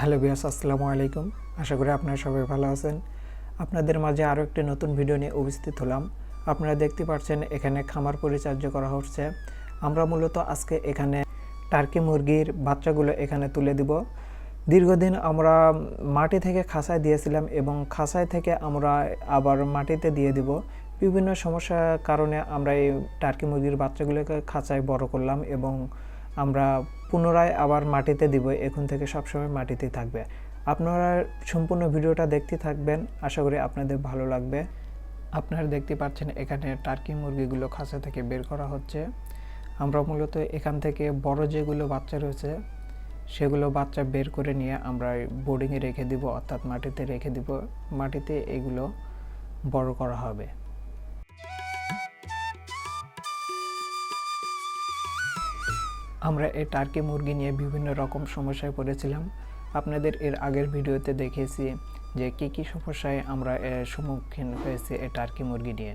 Hello বিয়াস আসসালামু আলাইকুম। আশা করি আপনারা সবাই ভালো আছেন। আপনাদের মাঝে আরও একটি নতুন ভিডিও নিয়ে উপস্থিত হলাম। আপনারা দেখতে পাচ্ছেন এখানে খামার পরিচর্যা করা হচ্ছে। আমরা মূলত আজকে এখানে টার্কি মুরগির বাচ্চাগুলো এখানে তুলে দিব। দীর্ঘদিন আমরা মাটি থেকে খাসায় দিয়েছিলাম এবং খাসায় থেকে আমরা আবার মাটিতে দিয়ে দিব। বিভিন্ন সমস্যার কারণে আমরা এই টার্কি মুরগির বাচ্চাগুলোকে খাঁচায় বড় করলাম এবং আমরা পুনরায় আবার মাটিতে দিব, এখন থেকে সবসময় মাটিতেই থাকবে। আপনারা সম্পূর্ণ ভিডিওটা দেখতে থাকবেন, আশা করি আপনাদের ভালো লাগবে। আপনারা দেখতে পাচ্ছেন এখানে টার্কি মুরগিগুলো খাঁচা থেকে বের করা হচ্ছে। আমরা মূলত এখান থেকে বড় যেগুলো বাচ্চা রয়েছে, সেগুলো বাচ্চা বের করে নিয়ে আমরা বোর্ডিংয়ে রেখে দিব, অর্থাৎ মাটিতে রেখে দিব। মাটিতে এগুলো বড় করা হবে। আমরা এই টার্কি মুরগি নিয়ে বিভিন্ন রকম সমস্যায় পড়েছিলাম। আপনাদের এর আগের ভিডিওতে দেখিয়েছি যে কী কী সমস্যায় আমরা সম্মুখীন হয়েছি এই টার্কি মুরগি নিয়ে।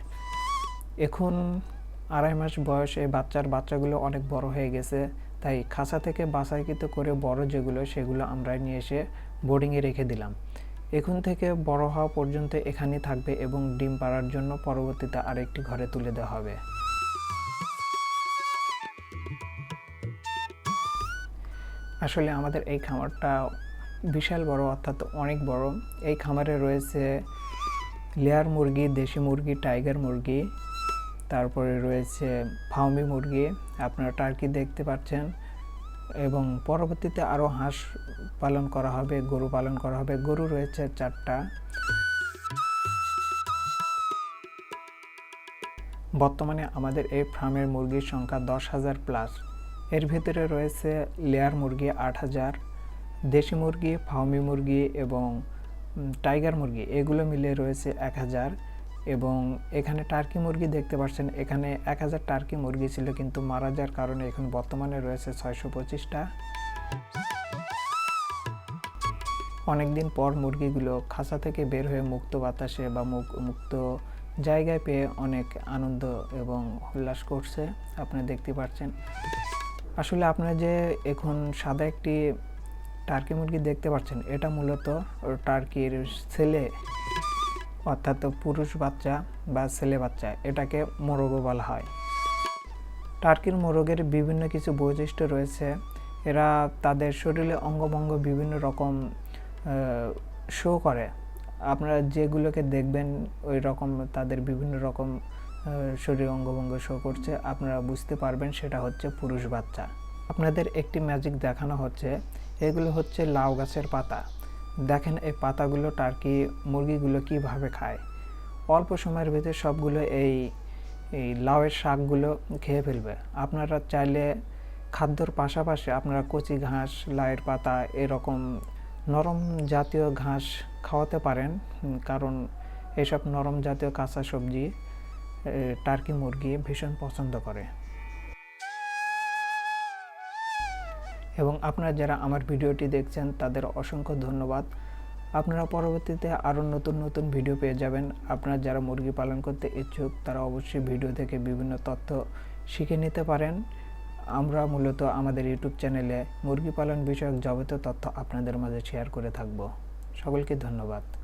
এখন আড়াই মাস বয়স এই বাচ্চার বাচ্চাগুলো অনেক বড় হয়ে গেছে, তাই খাঁচা থেকে বাছাইকৃত করে বড় যেগুলো, সেগুলো আমরা নিয়ে এসে বোর্ডিংয়ে রেখে দিলাম। এখন থেকে বড় হওয়া পর্যন্ত এখানেই থাকবে এবং ডিম পাড়ার জন্য পরবর্তীতে আরেকটি ঘরে তুলে দেওয়া হবে। আসলে আমাদের এই খামারটা বিশাল বড়, অর্থাৎ অনেক বড়। এই খামারে রয়েছে লেয়ার মুরগি, দেশি মুরগি, টাইগার মুরগি, তারপরে রয়েছে ফাউমি মুরগি, আপনারা টার্কি দেখতে পাচ্ছেন, এবং পরবর্তীতে আরও হাঁস পালন করা হবে, গরু পালন করা হবে। গরু রয়েছে চারটা। বর্তমানে আমাদের এই ফার্মের মুরগির সংখ্যা দশ হাজার প্লাস। এর ভিতরে রয়েছে লেয়ার মুরগি আট হাজার, দেশি মুরগি, ফাউমি মুরগি এবং টাইগার মুরগি, এগুলো মিলে রয়েছে এক হাজার এবং এখানে টার্কি মুরগি দেখতে পাচ্ছেন, এখানে এক হাজার টার্কি মুরগি ছিল কিন্তু মারা যাওয়ার কারণে এখন বর্তমানে রয়েছে ছয়শো পঁচিশটা। অনেকদিন পর মুরগিগুলো খাঁচা থেকে বের হয়ে মুক্ত বাতাসে বা মুক্ত জায়গায় পেয়ে অনেক আনন্দ এবং উল্লাস করছে, আপনি দেখতে পাচ্ছেন। আসলে আপনারা যে এখন সাদা একটি টার্কি মুরগি দেখতে পাচ্ছেন, এটা মূলত টার্কির ছেলে, অর্থাৎ পুরুষ বাচ্চা বা ছেলে বাচ্চা, এটাকে মোরগও বলা হয়। টার্কির মোরগের বিভিন্ন কিছু বৈশিষ্ট্য রয়েছে। এরা তাদের শরীরে অঙ্গভঙ্গ বিভিন্ন রকম শো করে। আপনারা যেগুলোকে দেখবেন, ওই রকম তাদের বিভিন্ন রকম শরীর অঙ্গভঙ্গ শো করছে, আপনারা বুঝতে পারবেন সেটা হচ্ছে পুরুষ বাচ্চা। আপনাদের একটি ম্যাজিক দেখানো হচ্ছে, এগুলো হচ্ছে লাউ গাছের পাতা। দেখেন এই পাতাগুলো টার্কি মুরগিগুলো কীভাবে খায়। অল্প সময়ের ভিতরে সবগুলো এই এই লাউয়ের শাকগুলো খেয়ে ফেলবে। আপনারা চাইলে খাদ্যর পাশাপাশি আপনারা কচি ঘাস, লাউয়ের পাতা, এরকম নরম জাতীয় ঘাস খাওয়াতে পারেন। কারণ এসব নরম জাতীয় কাঁচা সবজি টার্কি মুরগি ভীষণ পছন্দ করে। এবং আপনারা যারা আমার ভিডিওটি দেখছেন, তাদের অসংখ্য ধন্যবাদ। আপনারা পরবর্তীতে আরও নতুন নতুন ভিডিও পেয়ে যাবেন। আপনারা যারা মুরগি পালন করতে ইচ্ছুক, তারা অবশ্যই ভিডিও থেকে বিভিন্ন তথ্য শিখে নিতে পারেন। আমরা মূলত আমাদের ইউটিউব চ্যানেলে মুরগি পালন বিষয়ক যাবতীয় তথ্য আপনাদের মাঝে শেয়ার করে থাকব। সকলকে ধন্যবাদ।